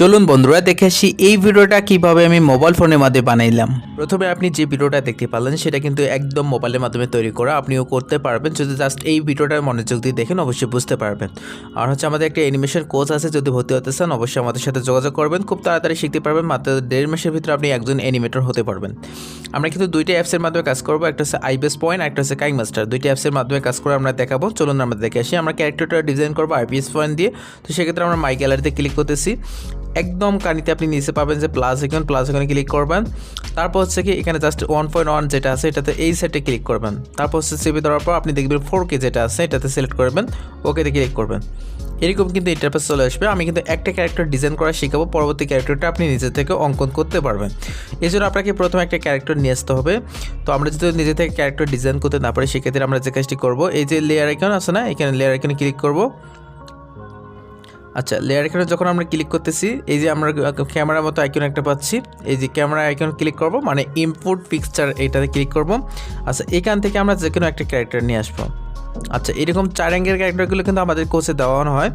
চলুন বন্ধুরা দেখে আসি এই ভিডিওটা কীভাবে আমি মোবাইল ফোনের মাধ্যমে বানাইলাম। প্রথমে আপনি যে ভিডিওটা দেখতে পারলেন, সেটা কিন্তু একদম মোবাইলের মাধ্যমে তৈরি করা। আপনিও করতে পারবেন। যদি জাস্ট এই ভিডিওটার মনোযোগ দিয়ে দেখেন, অবশ্যই বুঝতে পারবেন। আর হচ্ছে আমাদের একটা অ্যানিমেশন কোচ আছে, যদি ভর্তি হতে চান, অবশ্যই আমাদের সাথে যোগাযোগ করবেন। খুব তাড়াতাড়ি শিখতে পারবেন, মাত্র দেড় মাসের ভিতরে আপনি একজন অ্যানিমেটর হতে পারবেন। আমরা কিন্তু দুইটা অ্যাপসের মাধ্যমে কাজ করব। একটা হচ্ছে আইবিএস পয়েন্ট একটা হচ্ছে কাইং মাস্টার দুইটা অ্যাপসের মাধ্যমে কাজ করে আমরা দেখাবো। চলুন আমরা দেখে আসি। আমরা ক্যারেক্টারটা ডিজাইন করব আইপিএস পয়েন্ট দিয়ে। তো সেক্ষেত্রে আমরা মাই গ্যালারিতে ক্লিক করতেছি। একদম কানিতে আপনি নিচে পাবেন যে প্লাস আইকন প্লাস আইকনে ক্লিক করবেন। তারপর হচ্ছে কি, এখানে জাস্ট ওয়ান পয়েন্ট ওয়ান যেটা আছে, এটাতে এই সেটে ক্লিক করবেন। তারপর হচ্ছে সিবি দেওয়ার পর আপনি দেখবেন ফোর কে যেটা আছে, এটাতে সিলেক্ট করবেন ওকেতে ক্লিক করবেন। এরকম কিন্তু ইন্টারফেস চলে আসবে। আমি কিন্তু একটা ক্যারেক্টার ডিজাইন করা শেখাবো, পরবর্তী ক্যারেক্টারটা আপনি নিজে থেকে অঙ্কন করতে পারবেন। এই জন্য আপনাকে প্রথমে একটা ক্যারেক্টার নিয়ে আসতে হবে। তো আমরা যদি নিজে থেকে ক্যারেক্টার ডিজাইন করতে না পারি, সেক্ষেত্রে আমরা যে কাজটি করব, এই যে লেয়ার আইকন আছে না, এখানে লেয়ার আইকনে ক্লিক করব। আচ্ছা লেয়ার আইকনে যখন আমরা ক্লিক করতেছি, এই যে আমরা ক্যামেরার মতো আইকন একটা পাচ্ছি, এই যে ক্যামেরা আইকন ক্লিক করব মানে ইনপুট পিকচার এইটাতে ক্লিক করব। আচ্ছা এখান থেকে আমরা যে কোনো একটা ক্যারেক্টার নিয়ে আসব। আচ্ছা এরকম চার অ্যাঙ্গের ক্যারেক্টারগুলো কিন্তু আমাদের কোচে দেওয়ানো হয়।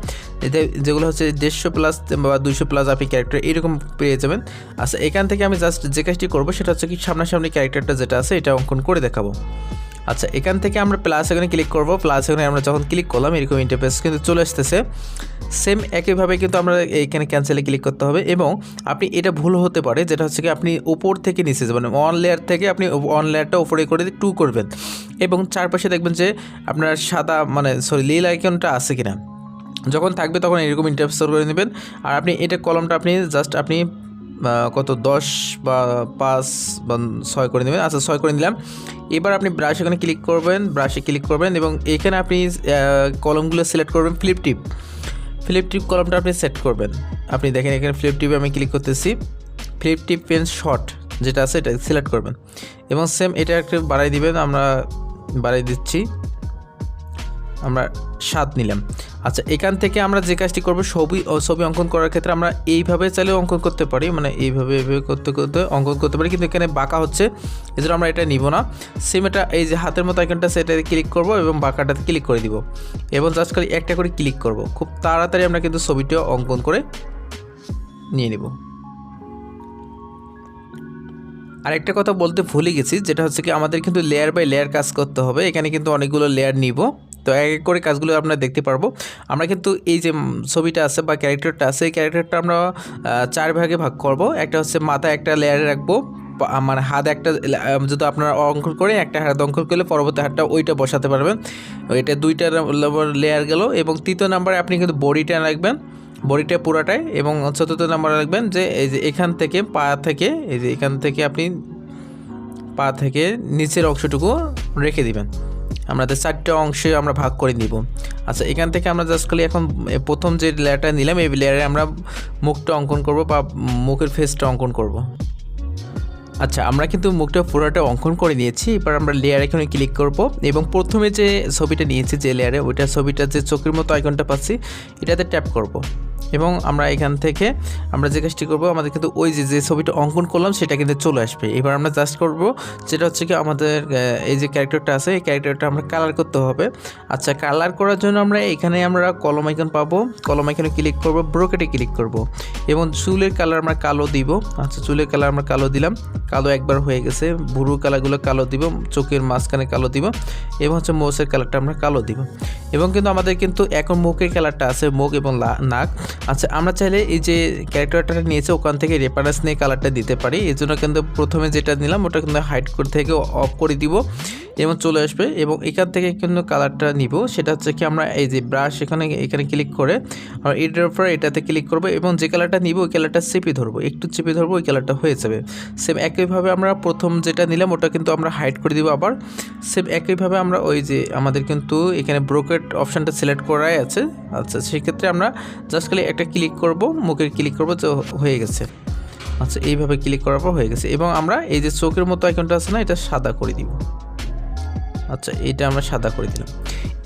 এতে যেগুলো হচ্ছে দেড়শো প্লাস বা দুইশো প্লাস আপনি ক্যারেক্টার এরকম পেয়ে যাবেন। আচ্ছা এখান থেকে আমি জাস্ট যে কাজটি করব, সেটা হচ্ছে কি সামনাসামনি ক্যারেক্টারটা যেটা আছে, এটা অঙ্কন করে দেখাবো। আচ্ছা এখান থেকে আমরা প্লাস এখানে ক্লিক করব। প্লাস এখানে আমরা যখন ক্লিক করলাম, এরকম ইন্টারফেস কিন্তু চলে আসতেছে। সেম একইভাবে কিন্তু আমরা এইখানে ক্যান্সেলে ক্লিক করতে হবে এবং আপনি এটা ভুল হতে পারে, যেটা হচ্ছে কি আপনি উপর থেকে নিচে যাবেন ওয়ান লেয়ার থেকে আপনি ওয়ান লেয়ারটা উপরে করে টু করবেন। এবং চারপাশে দেখবেন যে আপনার সাদা মানে সরি লীল আইকনটা আছে কিনা। যখন থাকবে তখন এরকম ইন্টারফেস করে নেবেন। আর আপনি এটা কলমটা আপনি জাস্ট আপনি কত, দশ বা পাঁচ বা ছয় করে নেবেন। আচ্ছা ছয় করে নিলাম। এবার আপনি ব্রাশ এখানে ক্লিক করবেন ব্রাশে ক্লিক করবেন এবং এখানে আপনি কলমগুলো সিলেক্ট করবেন ফ্লিপ টিপ ফ্লিপ টিপ কলমটা আপনি সেট করবেন। আপনি দেখেন এখানে ফ্লিপ টিপে আমি ক্লিক করতেছি। ফ্লিপ টিপ পেন শর্ট যেটা আছে এটা সিলেক্ট করবেন। এবং সেম এটা একটু বাড়াই দিবেন, আমরা বাড়াই দিচ্ছি। আমরা সাত নিলাম। আচ্ছা এখান থেকে আমরা যে কাজটি করব, ছবি ছবি অঙ্কন করার ক্ষেত্রে আমরা এইভাবে চাইলে অঙ্কন করতে পারি মানে এইভাবে এইভাবে করতে করতে অঙ্কন করতে পারি, কিন্তু এখানে বাঁকা হচ্ছে জন্য আমরা এটা নিব না। সেম এটা, এই যে হাতের মতো আইকনটা সেটাতে ক্লিক করব এবং বাঁকাটাতে ক্লিক করে দিব। এবং জাস্ট খালি একটা করে ক্লিক করব। খুব তাড়াতাড়ি আমরা কিন্তু ছবিটা অঙ্কন করে নিয়ে নিব। আরেকটা কথা বলতে ভুলে গেছি, যেটা হচ্ছে কি, আমাদের কিন্তু লেয়ার বাই লেয়ার কাজ করতে হবে। এখানে কিন্তু অনেকগুলো লেয়ার নিব। তো এক এক করে কাজগুলো আমরা দেখতে পারব। আমরা কিন্তু এই যে ছবিটা আছে বা ক্যারেক্টারটা আছে এই ক্যারেক্টারটা আমরা চার ভাগে ভাগ করব। একটা হচ্ছে মাথা একটা লেয়ারে রাখব। মানে হাত একটা যদি আপনারা অঙ্কন করে একটা হাত অঙ্কন করলে পরবর্তী হাতটা ওইটা বসাতে পারবেন। এটা দুইটা লেয়ার গেল এবং তৃতীয় নাম্বারে আপনি কিন্তু বডিটা রাখবেন। বডিটা পুরাটাই এবং চতুর্থ নাম্বারে রাখবেন যে এই যে এখান থেকে পা থেকে, এই যে এখান থেকে আপনি পা থেকে নিচের অংশটুকু রেখে দিবেন। আমাদের চারটে অংশে আমরা ভাগ করে নিব। আচ্ছা এখান থেকে আমরা জাস্ট খালি এখন প্রথম যে লেয়ারটা নিলাম, এই লেয়ারে আমরা মুখটা অঙ্কন করব বা মুখের ফেসটা অঙ্কন করব। আচ্ছা আমরা কিন্তু মুখটা পুরোটা অঙ্কন করে নিয়েছি, এবার আমরা লেয়ার এখানে ক্লিক করব এবং প্রথমে যে ছবিটা নিয়েছি যে লেয়ারে ওইটা ছবিটা যে চোখের মতো আইকনটা পাচ্ছি, এটাতে ট্যাপ করব। এবং আমরা এখান থেকে, আমরা যে কাজটি করব, আমাদের কিন্তু ওই যে যে ছবিটা অঙ্কন করলাম, সেটা কিন্তু চলে আসবে। এবার আমরা জাস্ট করব যেটা হচ্ছে কি আমাদের এই যে ক্যারেক্টারটা আছে, এই ক্যারেক্টারটা আমরা কালার করতে হবে। আচ্ছা কালার করার জন্য আমরা এখানে আমরা কলম আইকন পাবো। কলম আইকনে ক্লিক করব ব্রোকেটে ক্লিক করব। এবং চুলের কালার আমরা কালো দিব। আচ্ছা চুলের কালার আমরা কালো দিলাম। কালো একবার হয়ে গেছে। ভুরু কালারগুলো কালো দিব, চোখের মাঝখানে কালো দিব, এবং হচ্ছে মোষের কালারটা আমরা কালো দিব। এবং কিন্তু আমাদের কিন্তু এখন মুখের কালারটা আছে, মুখ এবং নাক। আচ্ছা আমরা চাইলে এই যে ক্যারেক্টারটা নিয়েছে, ওখান থেকে রেফারেন্স নিয়ে কালারটা দিতে পারি। এই জন্য কিন্তু প্রথমে যেটা নিলাম, ওটা কিন্তু হাইড করে থেকে অফ করে দিব এবং চলে আসবে এবং এখান থেকে কিন্তু কালারটা নিব। সেটা হচ্ছে কি আমরা এই যে ব্রাশ এখানে এখানে ক্লিক করে আর এটার উপরে এটাতে ক্লিক করব এবং যে কালারটা নিব, ওই কালারটা চেপে ধরবো। একটু চেপে ধরবো, ওই কালারটা হয়ে যাবে। সেম একইভাবে আমরা প্রথম যেটা নিলাম, ওটা কিন্তু আমরা হাইড করে দিব আবার। সেম একইভাবে আমরা ওই যে আমাদের কিন্তু এখানে ব্রোকেট অপশানটা সিলেক্ট করাই আছে। আচ্ছা সেক্ষেত্রে আমরা জাস্ট খালি একটা ক্লিক করব, মুখের ক্লিক করব তো হয়ে গেছে। আচ্ছা এইভাবে ক্লিক করার পর হয়ে গেছে। এবং আমরা এই যে চোখের মতো আইকনটা আছে না, এটা সাদা করে দিব। আচ্ছা এটা আমরা সাদা করে দিলাম।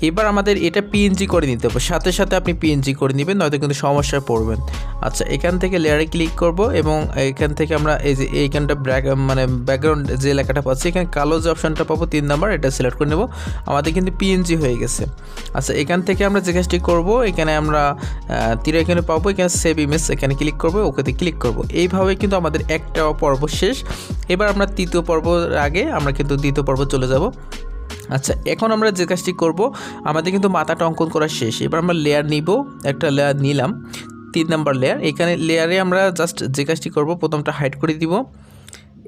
এবার আমাদের এটা পিএনজি করে নিতে হবে। সাথে সাথে আপনি পিএনজি করে নেবেন, নয়তো কিন্তু সমস্যায় পড়বেন আচ্ছা এখান থেকে লেয়ারে ক্লিক করব এবং এখান থেকে আমরা এই যে এইখানটা ব্র্যাক মানে ব্যাকগ্রাউন্ড যে লেখাটা পাচ্ছি, এখানে কালো যে অপশনটা পাবো, তিন নাম্বার, এটা সিলেক্ট করে নেব। আমাদের কিন্তু পিএনজি হয়ে গেছে। আচ্ছা এখান থেকে আমরা যে কাজটি করব, এখানে আমরা তীর এখানে পাবো, এখানে সেভ ইমেজ এখানে ক্লিক করব, ওকেতে ক্লিক করব। এইভাবে কিন্তু আমাদের একটা পর্ব শেষ। এবার আমরা তৃতীয় পর্বর আগে আমরা কিন্তু দ্বিতীয় পর্ব চলে যাব। আচ্ছা এখন আমরা যে কাজটি করব, আমাদের কিন্তু মাথাটা অঙ্কন করা শেষ। এবার আমরা লেয়ার নিব, একটা লেয়ার নিলাম, তিন নাম্বার লেয়ার এখানে লেয়ারে আমরা জাস্ট যে কাজটি করব, প্রথমটা হাইড করে দিব।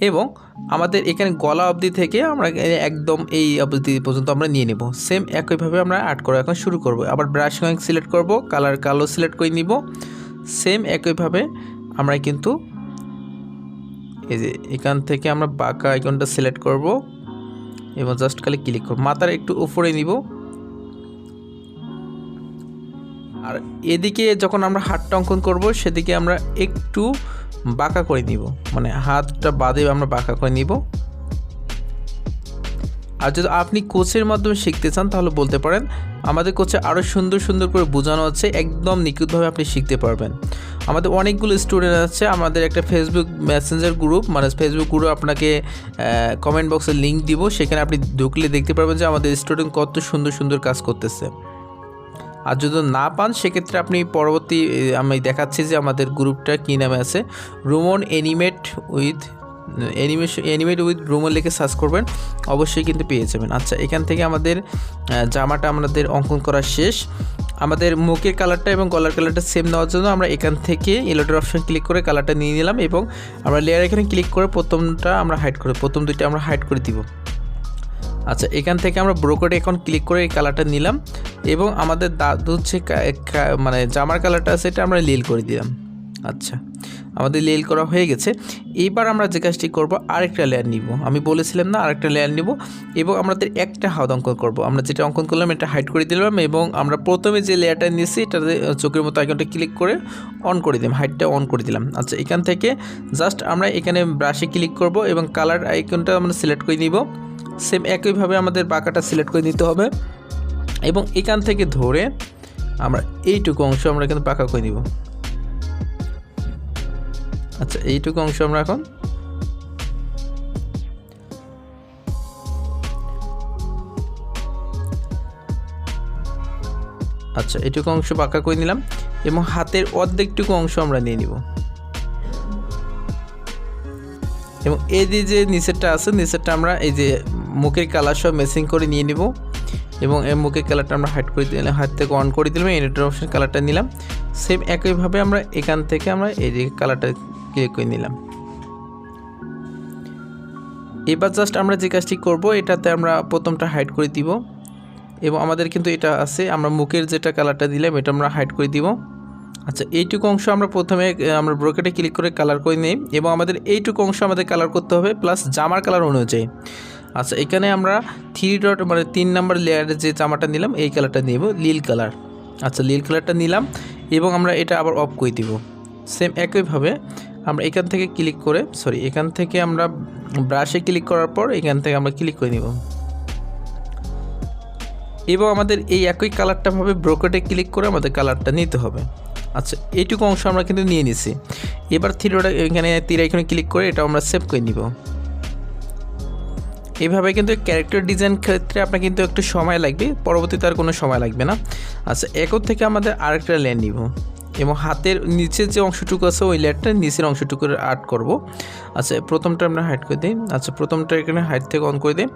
এবং আমাদের এখানে গলা অবধি থেকে আমরা একদম এই অবধি পর্যন্ত আমরা নিয়ে নেব। সেম একইভাবে আমরা আর্ট করা এখন শুরু করব। আবার ব্রাশ কয়েক সিলেক্ট করব কালার কালো সিলেক্ট করে নিব। সেম একইভাবে আমরা কিন্তু এই যে এখান থেকে আমরা বাঁকা আইকনটা সিলেক্ট করব। এবং জাস্ট খালি ক্লিক করব। মাথার একটু উপরে নিব। আর এদিকে যখন আমরা হাতটা অঙ্কন করব, সেদিকে আমরা একটু বাঁকা করে নিব। মানে হাতটা বাদে আমরা বাঁকা করে নিব। আর যদি আপনি কোচের মাধ্যমে শিখতে চান, তাহলে বলতে পারেন, আমাদের কোচে আরও সুন্দর সুন্দর করে বোঝানো আছে, একদম নিখুঁতভাবে আপনি শিখতে পারবেন। আমাদের অনেকগুলো স্টুডেন্ট আছে, আমাদের একটা ফেসবুক মেসেঞ্জার গ্রুপ মানে ফেসবুক গ্রুপ আপনাকে কমেন্ট বক্সে লিঙ্ক দিব, সেখানে আপনি ঢুকলে দেখতে পারবেন যে আমাদের স্টুডেন্ট কত সুন্দর সুন্দর কাজ করতেছে। আর যদি না পান, সেক্ষেত্রে আপনি পরবর্তী আমি দেখাচ্ছি যে আমাদের গ্রুপটা কী নামে আছে Roman animate with animation, animate with রুমো লিখে সার্চ করবেন, অবশ্যই কিন্তু পেয়ে যাবেন। আচ্ছা এখান থেকে আমাদের জামাটা আমাদের অঙ্কন করা শেষ। আমাদের মুখের কালারটা এবং গলার কালারটা সেম নেওয়ার জন্য আমরা এখান থেকে এলোডের অপশন ক্লিক করে কালারটা নিয়ে নিলাম এবং আমরা লেয়ার এখানে ক্লিক করে প্রথমটা আমরা হাইড করে, প্রথম দুইটা আমরা হাইড করে দিব। আচ্ছা এখান থেকে আমরা ব্রোকোডে এখন ক্লিক করে এই কালারটা নিলাম এবং আমাদের দাদু হচ্ছে মানে জামার কালারটা আছে, এটা আমরা লীল করে দিলাম। আচ্ছা আমাদের লেল করা হয়ে গেছে। এইবার আমরা যে কাজটি করব, আরেকটা লেয়ার নিব। আমি বলেছিলাম না আরেকটা লেয়ার নিব এবং আমাদের একটা হাত অঙ্কন করব। আমরা যেটা অঙ্কন করলাম, এটা হাইড করে দিলাম এবং আমরা প্রথমে যে লেয়ারটা নিয়েছি, এটাতে চোখের মতো আইকনটা ক্লিক করে অন করে দিলাম হাইটটা অন করে দিলাম। আচ্ছা এখান থেকে জাস্ট আমরা এখানে ব্রাশে ক্লিক করব এবং কালার আইকনটা আমরা সিলেক্ট করে নিব। সেম একইভাবে আমাদের বাঁকাটা সিলেক্ট করে নিতে হবে এবং এখান থেকে ধরে আমরা এইটুকু অংশ আমরা কিন্তু পাকা করে নিব। আচ্ছা এইটুকু অংশ আমরা এখন? আচ্ছা এটুকু অংশ পাকা করে নিলাম এবং হাতের অর্ধেকটুকু অংশ আমরা নিয়ে নিব। এবং এই যে যে নিচেরটা আছে, নিচেরটা আমরা এই যে মুখের কালার সব মেসিং করে নিয়ে নিব এবং এই মুখের কালারটা আমরা হাইট করে দিলাম হাত থেকে অন করে দিলাম এডিটর অপশন কালারটা নিলাম। সেম একইভাবে আমরা এখান থেকে আমরা এই যে কালারটা ক্লিক করে নিলাম। এবার জাস্ট আমরা যে কাজটি করব, এটাতে আমরা প্রথমটা হাইড করে দিব। এবং আমাদের কিন্তু এটা আছে, আমরা মুখের যেটা কালারটা দিলাম, এটা আমরা হাইড করে দিব। আচ্ছা এইটুকু অংশ আমরা প্রথমে আমরা ব্রোকেটে ক্লিক করে কালার করে নিই। এবং আমাদের এইটুকু অংশ আমাদের কালার করতে হবে প্লাস জামার কালার অনুযায়ী। আচ্ছা এখানে আমরা থ্রি ডট মানে তিন নাম্বার লেয়ারের যে জামাটা নিলাম, এই কালারটা নিব লীল কালার আচ্ছা লীল কালারটা নিলাম। এবং আমরা এটা আবার অফ করে দিব। সেম একইভাবে আমরা এখান থেকে ক্লিক করে সরি এখান থেকে আমরা ব্রাশে ক্লিক করার পর এখান থেকে আমরা ক্লিক করে নিব। এবং আমাদের এই একই কালারটা ভাবে ব্রোকেটে ক্লিক করে আমাদের কালারটা নিতে হবে। আচ্ছা এইটুকু অংশ আমরা কিন্তু নিয়ে নিছি। এবার থ্রিডোটা এখানে তীর এখানে ক্লিক করে এটা আমরা সেভ করে নিব। এভাবে কিন্তু ক্যারেক্টার ডিজাইন ক্ষেত্রে আপনার কিন্তু একটু সময় লাগবে, পরবর্তীতে আর কোনো সময় লাগবে না। আচ্ছা একর থেকে আমাদের আরেকটা লেন নিব। এবং হাতের নিচের যে অংশটুকু আছে, ওই লেয়ারটা নিচের অংশটুকু আর্ট করব। আচ্ছা প্রথমটা আমরা হাইট করে দিই। আচ্ছা প্রথমটা এখানে হাইট থেকে অন করে দিই।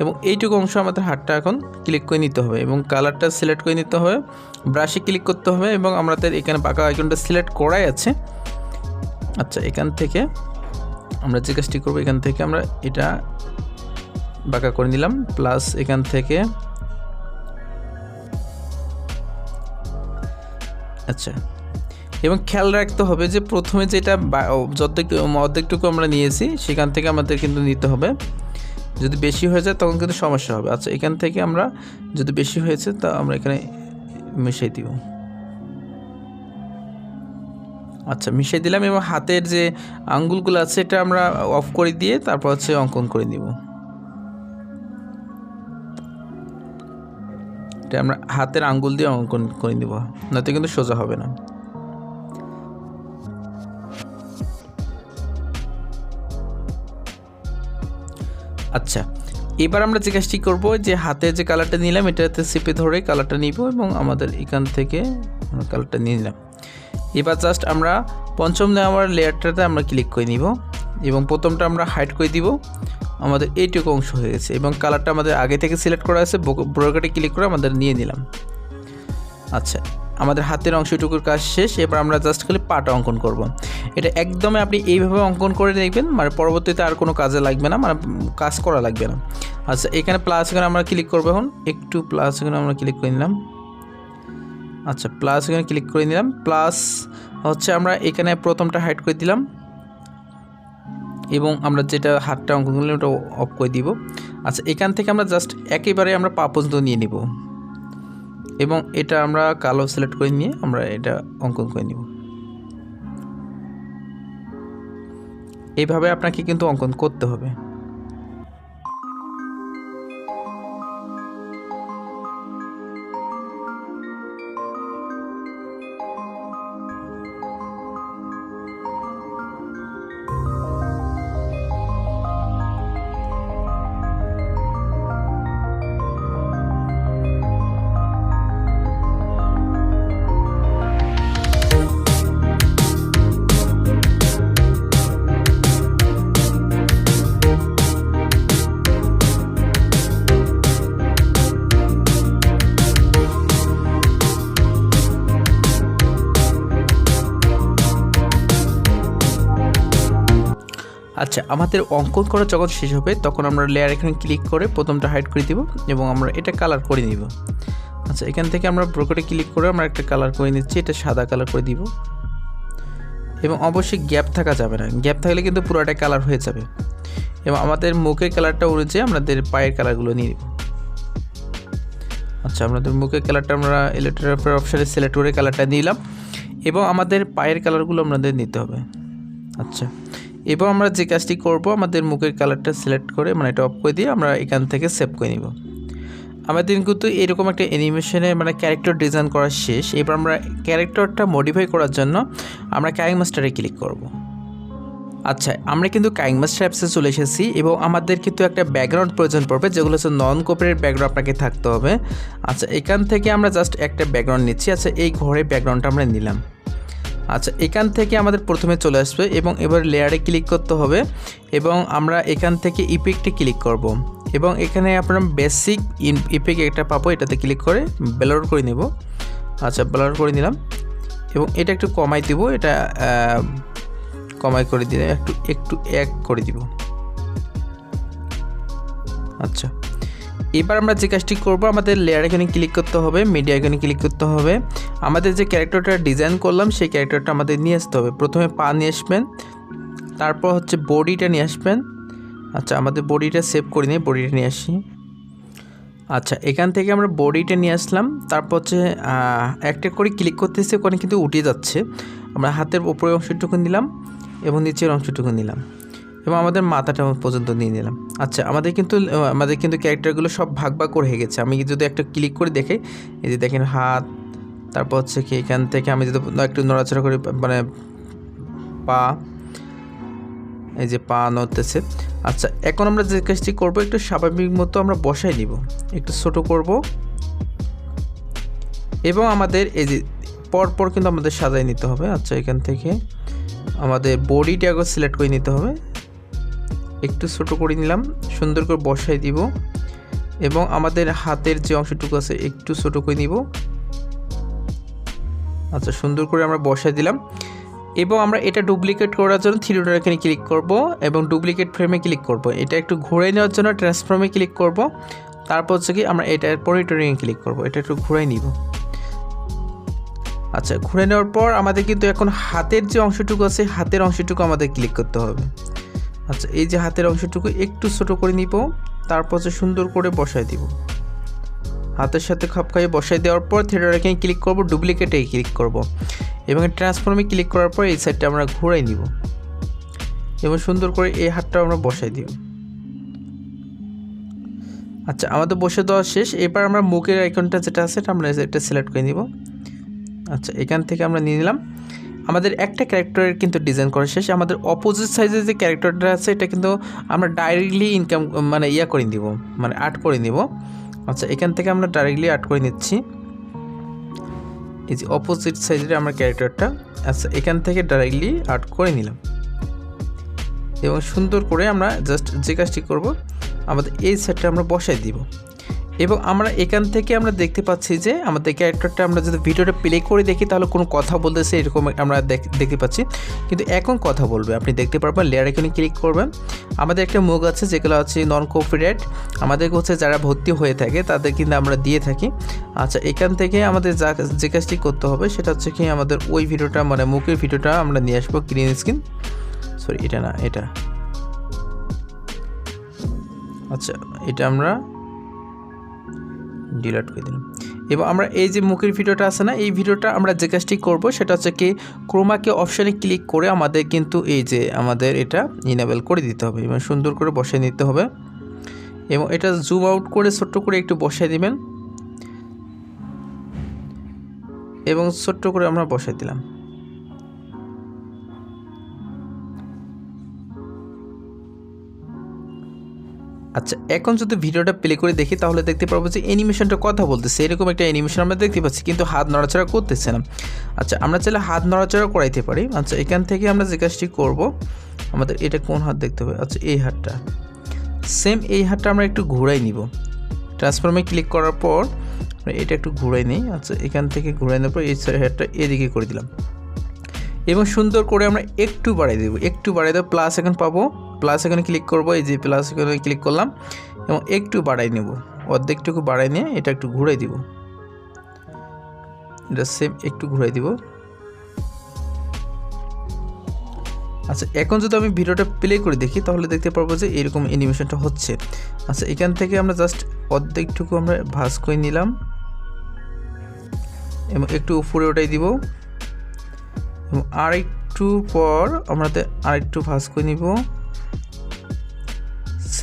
এবং এইটুকু অংশ আমাদের হাতটা এখন ক্লিক করে নিতে হবে। এবং কালারটা সিলেক্ট করে নিতে হবে। ব্রাশে ক্লিক করতে হবে এবং আমাদের এখানে পাকা আইকনটা সিলেক্ট করাই আছে। আচ্ছা এখান থেকে আমরা যে কাজটি করব, এখান থেকে আমরা এটা বাঁকা করে নিলাম প্লাস এখান থেকে আচ্ছা এবং খেয়াল রাখতে হবে যে প্রথমে যেটা যতটুকু অর্ধেকটুকু আমরা নিয়েছি, সেখান থেকে আমাদের কিন্তু নিতে হবে। যদি বেশি হয়ে যায় তখন কিন্তু সমস্যা হবে। আচ্ছা এখান থেকে আমরা যদি বেশি হয়েছে তা আমরা এখানে মিশিয়ে দিব। আচ্ছা মিশিয়ে দিলাম এবং হাতের যে আঙ্গুলগুলো আছে এটা আমরা অফ করে দিয়ে তারপর হচ্ছে অঙ্কন করে নিব। এটা আমরা হাতের আঙ্গুল দিয়ে অঙ্কন করে নিব নয়তো কিন্তু সোজা হবে না। আচ্ছা এবার আমরা যে কাজটি করব, যে হাতে যে কালারটা নিলাম, এটাতে চেপে ধরে কালারটা নিব এবং আমাদের এখান থেকে কালারটা নিয়ে নিলাম। এবার জাস্ট আমরা পঞ্চম নেওয়ার লেয়ারটাতে আমরা ক্লিক করে নিব এবং প্রথমটা আমরা হাইড করে দিব। আমাদের এইটুকু অংশ হয়ে গেছে এবং কালারটা আমাদের আগে থেকে সিলেক্ট করা আছে ব্রোকারে ক্লিক করে আমাদের নিয়ে নিলাম। আচ্ছা আমাদের হাতের অংশটুকুর কাজ শেষ এবার আমরা জাস্ট খালি পাটা অঙ্কন করব। এটা একদমই আপনি এইভাবে অঙ্কন করে দেখবেন মানে পরবর্তীতে আর কোনো কাজে লাগবে না মানে কাজ করা লাগবে না। আচ্ছা এখানে প্লাস এখানে আমরা ক্লিক করব এখন, একটু প্লাস এখানে আমরা ক্লিক করে নিলাম। আচ্ছা প্লাস এখানে ক্লিক করে নিলাম প্লাস হচ্ছে আমরা এখানে প্রথমটা হাইড করে দিলাম। এবং আমরা যেটা হাতটা অঙ্কন করলাম ওটা অফ করে দিব। আচ্ছা এখান থেকে আমরা জাস্ট একেবারে আমরা পা পর্যন্ত নিয়ে নিব। এবং এটা আমরা কালো সিলেক্ট করে নিয়ে আমরা এটা অঙ্কন করে নিব। এইভাবে আপনাকে কিন্তু অঙ্কন করতে হবে। আচ্ছা আমাদের অঙ্কন করা যখন শেষ হবে, তখন আমরা লেয়ার এখানে ক্লিক করে প্রথমটা হাইড করে দিব এবং আমরা এটা কালার করে নিব। আচ্ছা এখান থেকে আমরা ব্রোকারে ক্লিক করে আমরা একটা কালার করে নিচ্ছি, এটা সাদা কালার করে দিব। এবং অবশ্যই গ্যাপ থাকা যাবে না। গ্যাপ থাকলে কিন্তু পুরোটা কালার হয়ে যাবে। এবং আমাদের মুখের কালারটা অনুযায়ী আমাদের পায়ের কালারগুলো নিয়ে নিব। আচ্ছা আমাদের মুখের কালারটা আমরা ইলেকট্রিক অপশানে সিলেক্ট করে কালারটা নিলাম এবং আমাদের পায়ের কালারগুলো আমাদের নিতে হবে। আচ্ছা। এবং আমরা যে কাজটি করব, আমাদের মুখের কালারটা সিলেক্ট করে মানে এটা অফ করে দিয়ে আমরা এখান থেকে সেভ করে নিব। আমাদের কিন্তু এরকম একটা অ্যানিমেশনে মানে ক্যারেক্টার ডিজাইন করা শেষ। এবার আমরা ক্যারেক্টারটা মডিফাই করার জন্য আমরা ক্যারিং মাস্টারে ক্লিক করব। আচ্ছা আমরা কিন্তু কাইং মাস্টার অ্যাপসে চলে এসেছি এবং আমাদের কিন্তু একটা ব্যাকগ্রাউন্ড প্রয়োজন পড়বে, যেগুলো হচ্ছে নন কোপারের ব্যাকগ্রাউন্ড আপনাকে থাকতে হবে। আচ্ছা এখান থেকে আমরা জাস্ট একটা ব্যাকগ্রাউন্ড নিচ্ছি। আচ্ছা এই ঘরের ব্যাকগ্রাউন্ডটা আমরা নিলাম। আচ্ছা এখান থেকে আমাদের প্রথমে চলে আসবে এবং এবার লেয়ারে ক্লিক করতে হবে এবং আমরা এখান থেকে ইপিকটে ক্লিক করব। এবং এখানে আপনার বেসিক ইপিক একটা পাবো, এটাতে ক্লিক করে ব্লার করে নেব। আচ্ছা ব্লার করে নিলাম এবং এটা একটু কমাই দিব, এটা কমাই করে দিলে একটু একটু এক করে দিব। আচ্ছা। এবার আমরা যে কাজটি করব, আমাদের লেয়ার এখানে ক্লিক করতে হবে মিডিয়া এখানে ক্লিক করতে হবে। আমাদের যে ক্যারেক্টারটা ডিজাইন করলাম, সেই ক্যারেক্টারটা আমাদের নিয়ে আসতে হবে। প্রথমে পা নিয়ে আসবেন, তারপর হচ্ছে বডিটা নিয়ে আসবেন। আচ্ছা আমাদের বডিটা সেভ করে নিয়ে বডিটা নিয়ে আসি। আচ্ছা এখান থেকে আমরা বডিটা নিয়ে আসলাম, তারপর হচ্ছে একটা করে ক্লিক করতেছে, ওখানে কিন্তু উঠে যাচ্ছে। আমরা হাতের উপরের অংশটুকু নিলাম এবং নিচের অংশটুকু নিলাম। এবং আমাদের মাথাটা পর্যন্ত নিয়ে নিলাম। আচ্ছা আমাদের কিন্তু আমাদের কিন্তু ক্যারেক্টারগুলো সব ভাগ ভাগ করে হয়ে গেছে। আমি যদি একটা ক্লিক করে দেখে, এই যে দেখেন হাত, তারপর হচ্ছে কি এখান থেকে আমি যদি একটু নড়াচড়া করে মানে পা, এই যে পা নড়তেছে। আচ্ছা এখন আমরা যে কাজটি করব, একটু স্বাভাবিক মতো আমরা বসাই নিব। একটু ছোট করব। এবং আমাদের এই যে, পরপর কিন্তু আমাদের সাজাই নিতে হবে। আচ্ছা এখান থেকে আমাদের বডিটা আগে সিলেক্ট করে নিতে হবে। একটু ছোট করে নিলাম, সুন্দর করে বসাই দিব এবং আমাদের হাতের যে অংশটুকু আছে একটু ছোট করে নিব। আচ্ছা সুন্দর করে আমরা বসাই দিলাম এবং আমরা এটা ডুপ্লিকেট করার জন্য থ্রিডার এখানে ক্লিক করব এবং ডুপ্লিকেট ফ্রেমে ক্লিক করব। এটা একটু ঘুরে নেওয়ার জন্য ট্রান্সফর্মে ক্লিক করব। তারপর হচ্ছে কি আমরা এটার মনিটরিংয়ে ক্লিক করব। এটা একটু ঘুরাই নিব। আচ্ছা ঘুরে নেওয়ার পর আমাদের কিন্তু এখন হাতের যে অংশটুকু আছে, হাতের অংশটুকু আমাদের ক্লিক করতে হবে। আচ্ছা এই যে হাতের অংশটুকু একটু ছোট করে নিব, তারপর হচ্ছে সুন্দর করে বসাই দিব। হাতের সাথে খাপ খাইয়ে বসাই দেওয়ার পর থিয়েটার এখানে ক্লিক করব ডুপ্লিকেটে ক্লিক করব। এবং ট্রান্সফর্মে ক্লিক করার পর এই সাইডটা আমরা ঘুরাই নিব। এবং সুন্দর করে এই হাতটা আমরা বসাই দিব। আচ্ছা আমাদের বসে দেওয়া শেষ। এবার আমরা মুখের আইকনটা যেটা আছে, এটা আমরা এটা সিলেক্ট করে নিব। আচ্ছা এখান থেকে আমরা নিয়ে নিলাম। আমাদের একটা ক্যারেক্টারের কিন্তু ডিজাইন করা শেষ। আমাদের অপোজিট সাইজের যে ক্যারেক্টারটা আছে, এটা কিন্তু আমরা ডাইরেক্টলি ইনকাম মানে ইয়া করে নিব মানে আর্ট করে নিব। আচ্ছা এখান থেকে আমরা ডাইরেক্টলি আর্ট করে নিচ্ছি। এই যে অপোজিট সাইজের আমার ক্যারেক্টারটা আচ্ছা এখান থেকে ডাইরেক্টলি আর্ট করে নিলাম। এবং সুন্দর করে আমরা জাস্ট যে কাজটি করব, আমাদের এই সাইডটা আমরা বসাই দিব। এবং আমরা এখান থেকে আমরা দেখতে পাচ্ছি যে আমাদের ক্যারেক্টারটা আমরা যদি ভিডিওটা প্লে করে দেখি, তাহলে কোনো কথা বলতেছে এরকম আমরা দেখ- দেখতে পাচ্ছি। কিন্তু এখন কথা বলবে। আপনি দেখতে পারবেন লেয়ার এখানে ক্লিক করবেন। আমাদের একটা মুখ আছে, যেগুলো আছে নন কপিরাইট আমাদের হচ্ছে যারা ভর্তি হয়ে থাকে, তাদের কিন্তু আমরা দিয়ে থাকি। আচ্ছা এখান থেকে আমাদের যা, যে কাজটি করতে হবে, সেটা হচ্ছে কি আমাদের ওই ভিডিওটা মানে মুখের ভিডিওটা আমরা নিয়ে আসব গ্রিন স্ক্রিন সরি এটা না, এটা। আচ্ছা এটা আমরা ডিলিট করে দিলাম। এবং আমরা এই যে মুখের ভিডিওটা আছে না, এই ভিডিওটা আমরা যে কাজটি করব সেটা হচ্ছে কি ক্রোমাকে অপশানে ক্লিক করে আমাদের কিন্তু এই যে আমাদের এটা ইনেবল করে দিতে হবে এবং সুন্দর করে বসিয়ে নিতে হবে। এবং এটা জুম আউট করে ছোট্ট করে একটু বসিয়ে দিবেন। এবং ছোট্ট করে আমরা বসিয়ে দিলাম। আচ্ছা এখন যদি ভিডিওটা প্লে করে দেখি, তাহলে দেখতে পারব যে অ্যানিমেশনটা কথা বলতেছে। এরকম একটা অ্যানিমেশন আমরা দেখতে পাচ্ছি, কিন্তু হাত নড়াচড়া করতেছে না। আচ্ছা আমরা চাইলে হাত নড়াচড়া করাইতে পারি। আচ্ছা এখান থেকে আমরা যে কাজটি করব, আমাদের এটা কোন হাত দেখতে হবে? আচ্ছা এই হাতটা। সেম এই হাতটা আমরা একটু ঘুরাই নিব। ট্রান্সফর্মে ক্লিক করার পর এটা একটু ঘুরাই নিই। আচ্ছা এখান থেকে ঘুরাই নেওয়ার পর এই হাতটা এদিকে করে দিলাম। এবং সুন্দর করে আমরা একটু বাড়াই দেবো। একটু বাড়াই দেবো প্লাস এখন পাবো প্লাস এখানে ক্লিক করব, এই যে প্লাস এখানে ক্লিক করলাম, এবং একটু বাড়াই নেব। অর্ধেকটুকু বাড়াই নিয়ে এটা একটু ঘুরাই দিব। এটা সেম একটু ঘুরাই দিব। আচ্ছা এখন যদি আমি ভিডিওটা প্লে করে দেখি, তাহলে দেখতে পারব যে এরকম অ্যানিমেশনটা হচ্ছে। আচ্ছা এখান থেকে আমরা জাস্ট অর্ধেকটুকু আমরা ভাঁজ করে নিলাম, এবং একটু উপরে ওটাই দিব। এবং আরেকটু পর আমরা আরেকটু ভাঁজ করে নিব।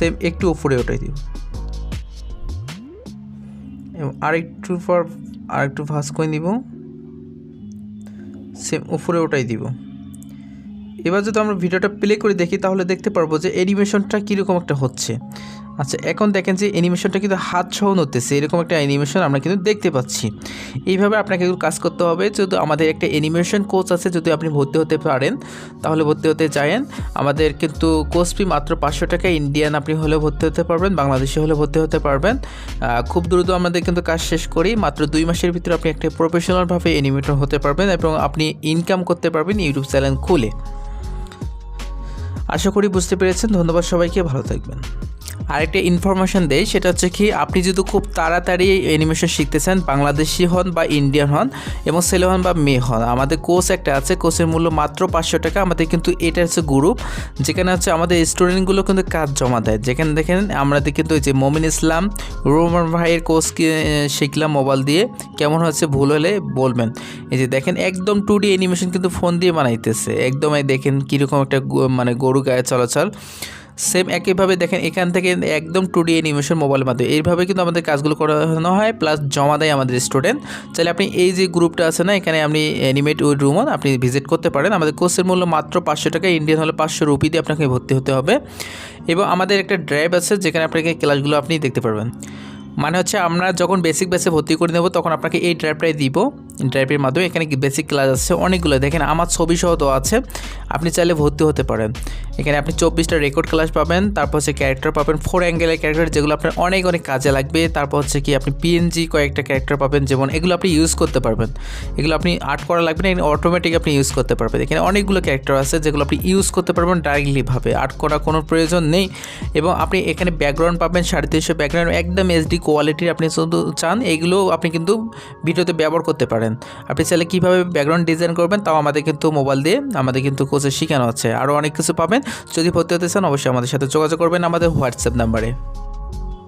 সেম একটু ওপরে ওটাই দিব। এবং আরেকটু পর আরেকটু ভাস করে দিব সেম উপরে ওটাই দিব। এবার যদি আমরা ভিডিওটা প্লে করে দেখি, তাহলে দেখতে পারব যে অ্যানিমেশনটা কীরকম একটা হচ্ছে। আচ্ছা এখন দেখেন যে অ্যানিমেশনটা কিন্তু হাত সহ নড়তেছে। এরকম একটা অ্যানিমেশন আমরা কিন্তু দেখতে পাচ্ছি। এইভাবে আপনাকে কিন্তু কাজ করতে হবে। যদি আমাদের একটা অ্যানিমেশন কোচ আছে, যদি আপনি ভর্তি হতে পারেন, তাহলে ভর্তি হতে চায়েন আমাদের কিন্তু কোর্স ফি মাত্র পাঁচশো টাকা। ইন্ডিয়ান আপনি হলেও ভর্তি হতে পারবেন, বাংলাদেশে হলে ভর্তি হতে পারবেন। খুব দ্রুত আমাদের কিন্তু কাজ শেষ করি। মাত্র দুই মাসের ভিতরে আপনি একটা প্রফেশনালভাবে অ্যানিমেটর হতে পারবেন এবং আপনি ইনকাম করতে পারবেন ইউটিউব চ্যানেল খুলে। আশা করি বুঝতে পেরেছেন। ধন্যবাদ সবাইকে। ভালো থাকবেন। আরেকটা ইনফরমেশন দেই, সেটা হচ্ছে কি, আপনি যদি খুব তাড়াতাড়ি অ্যানিমেশন শিখতে চান, বাংলাদেশি হন বা ইন্ডিয়ান হন, এবং ছেলে হন বা মেয়ে হন, আমাদের কোর্স একটা আছে কোর্সের মূল্য মাত্র পাঁচশো টাকা, আমাদের কিন্তু এটা হচ্ছে গ্রুপ যেখানে হচ্ছে আমাদের স্টুডেন্টগুলো কিন্তু কাজ জমা দেয়। যেখানে দেখেন, আমরা কিন্তু ওই যে মমিন ইসলাম রোমান ভাইয়ের কোর্স শিখলাম মোবাইল দিয়ে, কেমন হচ্ছে ভুল হলে বলবেন। এই যে দেখেন, একদম টু ডি অ্যানিমেশন কিন্তু ফোন দিয়ে বানাইতেছে, একদম দেখেন কীরকম একটা মানে গরু গায়ে চলাচল। সেম একইভাবে দেখেন, এখান থেকে একদম টু ডি অ্যানিমেশন মোবাইলের মাধ্যমে। এইভাবে কিন্তু আমাদের কাজগুলো করানো হয় প্লাস জমা দেয় আমাদের স্টুডেন্ট চাইলে আপনি এই যে গ্রুপটা আছে না, এখানে আপনি অ্যানিমেট উইথ রুমন আপনি ভিজিট করতে পারেন। আমাদের কোর্সের মূল্য মাত্র পাঁচশো টাকা ইন্ডিয়ান হলে পাঁচশো রুপি দিয়ে আপনাকে ভর্তি হতে হবে। এবং আমাদের একটা ড্রাইভ আছে, যেখানে আপনাকে ক্লাসগুলো আপনি দেখতে পারবেন। মানে হচ্ছে আমরা যখন বেসিক বেসে ভর্তি করে নেব, তখন আপনাকে এই ড্রাইভটাই দিব। ড্রাইভের মাধ্যমে এখানে বেসিক ক্লাস আছে, অনেকগুলো। দেখেন, আমার ছবি সহ তো আছে। আপনি চাইলে ভর্তি হতে পারেন। এখানে আপনি চব্বিশটা রেকর্ড ক্লাস পাবেন, তারপর হচ্ছে ক্যারেক্টার পাবেন ফোর অ্যাঙ্গেলের ক্যারেক্টার যেগুলো আপনার অনেক অনেক কাজে লাগবে। তারপর হচ্ছে কি আপনি পিএনজি কয়েকটা ক্যারেক্টার পাবেন, যেমন এগুলো আপনি ইউজ করতে পারবেন। এগুলো আপনি আর্ট করা লাগবে না, এখানে অটোমেটিক আপনি ইউজ করতে পারবেন। এখানে অনেকগুলো ক্যারেক্টার আছে, যেগুলো আপনি ইউজ করতে পারবেন ডাইরেক্টলিভাবে আর্ট করার কোনো প্রয়োজন নেই। এবং আপনি এখানে ব্যাকগ্রাউন্ড পাবেন, সাড়ে তিনশো ব্যাকগ্রাউন্ড একদম এইচডি কোয়ালিটির আপনি শুধু চান, এগুলো আপনি কিন্তু ভিডিওতে ব্যবহার করতে পারেন। আপনি চাইলে কীভাবে ব্যাকগ্রাউন্ড ডিজাইন করবেন, তাও আমাদের কিন্তু মোবাইল দিয়ে আমাদের কিন্তু কোচে শেখানো হচ্ছে আরও অনেক কিছু পাবেন। যদি ভর্তি হতে চান, অবশ্যই আমাদের সাথে যোগাযোগ করবেন আমাদের হোয়াটসঅ্যাপ নাম্বারে